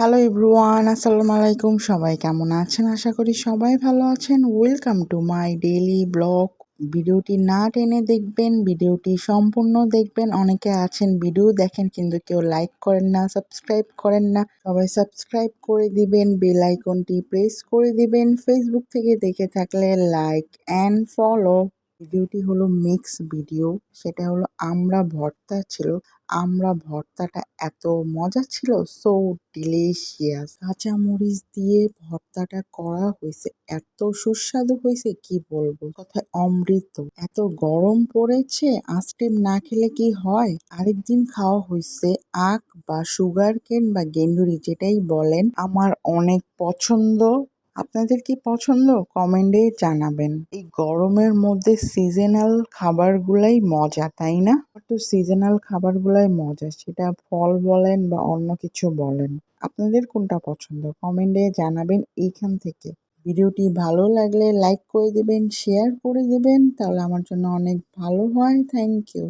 Hello everyone আসসালামু আলাইকুম সবাই কেমন আছেন? আশা করি সবাই ভালো আছেন। Welcome to my daily blog ভিডিওটি না টেনে দেখবেন, ভিডিওটি সম্পূর্ণ দেখবেন। অনেকে আছেন ভিডিও দেখেন কিন্তু কেউ লাইক করেন না সাবস্ক্রাইব করেন না। সবাই সাবস্ক্রাইব করে দিবেন বেল আইকনটি প্রেস করে দিবেন। ফেসবুক থেকে দেখে থাকলে লাইক অ্যান্ড ফলো ভিডিওটি হলো মিক্স ভিডিও সেটা হলো আমরা ভর্তা ছিল, আমরা ভর্তাটা এত মজা ছিল সো ডিলিশিয়াস কাঁচামরিচ দিয়ে ভর্তাটা করা হয়েছে, এত সুস্বাদু হয়েছে, কি বলব? কথায় অমৃত। এত গরম পড়েছে আইসক্রিম না খেলে কি হয়? আরেকদিন খাওয়া হয়েছে আখ বা সুগার কেন বা গেন্ডুরি, যেটাই বলেন, আমার অনেক পছন্দ। আপনাদের কি পছন্দ? কমেন্টে জানাবেন। এই গরমের মধ্যে সিজনাল খাবারগুলাই মজা, তাই না? একটু সিজনাল খাবারগুলাই মজা, সেটা ফল বলেন বা অন্য কিছু বলেন। আপনাদের কোনটা পছন্দ? কমেন্টে জানাবেন এইখান থেকে। ভিডিওটি ভালো লাগলে লাইক করে দেবেন, শেয়ার করে দেবেন, তাহলে আমার জন্য অনেক ভালো হয়। Thank you.